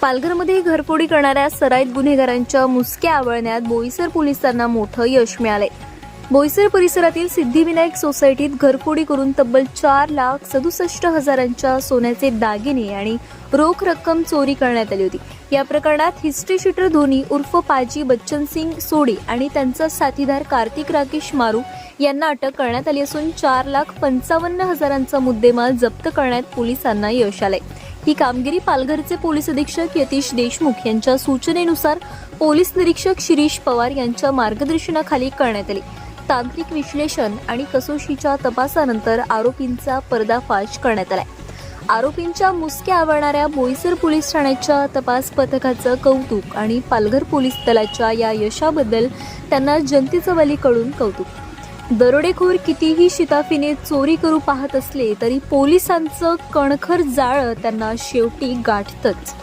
पालघरमध्ये घरफोडी करणाऱ्या सराईत गुन्हेगारांच्या मुसक्या आवळण्यात बोईसर पोलिसांना मोठं यश मिळाले बोईसर परिसरातील सिद्धिविनायक सोसायटीत घरफोडी करून तब्बल चार लाख सदुसष्ट हजारांच्या सोन्याचे दागिने आणि रोख रक्कम चोरी करण्यात आली होती. या प्रकरणात हिस्ट्री शूटर धोनी उर्फ पाजी बच्चन सिंग सोडी आणि त्यांचा साथीदार कार्तिक राकेश मारू यांना अटक करण्यात आली असून चार लाख पंचावन्न हजारांचा मुद्देमाल जप्त करण्यात पोलिसांना यश आलंय. ही कामगिरी पालघरचे पोलीस अधीक्षक यतीश देशमुख यांच्या सूचनेनुसार पोलीस निरीक्षक शिरीष पवार यांच्या मार्गदर्शनाखाली करण्यात आली. तांत्रिक विश्लेषण आणि कसोशीच्या तपासानंतर आरोपींचा पर्दाफाश करण्यात आलाय. आरोपींच्या मुसक्या आवडणाऱ्या बोईसर पोलीस ठाण्याच्या तपास पथकाचं कौतुक आणि पालघर पोलीस दलाच्या या यशाबद्दल त्यांना जनतेचं वलीकडून कौतुक. दरोडेखोर कितीही शिताफीने चोरी करू पाहत असले तरी पोलिसांचं कणखर जाळं त्यांना शेवटी गाठतच.